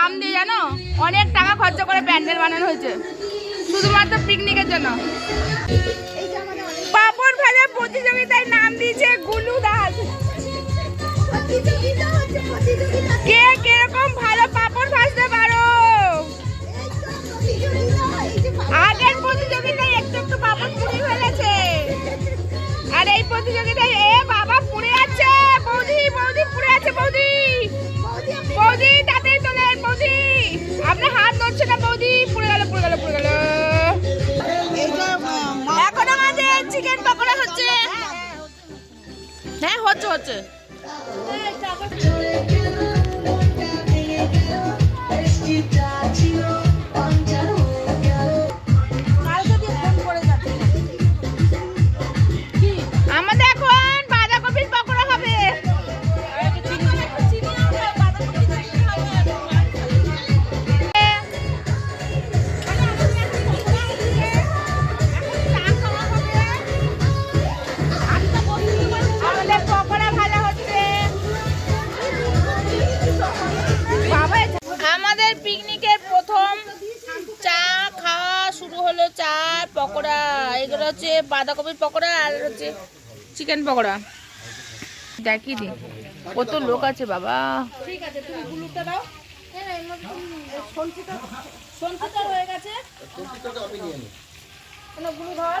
দাম দিয়ে জানো? অনেক টাকা খরচা করে প্যান্ডেল বানানো হয়েছে। শুধুমাত্র পিকনিকের জন্য। পাপড় ভাজা প্রতিযোগিতায় নাম দিয়েছে গুলু দাস। কে কীরকম ভালো পাপড় ভাজতে পারো? আগের প্রতিযোগিতায় একটু একটু পাপড় পুড়ি ফেলেছে আর এই প্রতিযোগিতা না বৌদি? পুড়ে গেল পুড়ে গেল পুড়ে গেল। চিকেন পকোড়া হচ্ছে। হ্যাঁ হচ্ছে হচ্ছে। পিকনিকের প্রথম চা খাওয়া শুরু হলো চা পকোড়া। এগুলো হচ্ছে বাঁধাকপির পকোড়া আর হচ্ছে চিকেন পকোড়া। দেখি দি কত লোক আছে বাবা। ঠিক আছে তুমি গুলুটা দাও। সঞ্চিতা হয়ে গেছে। কোনো গুলু ধর।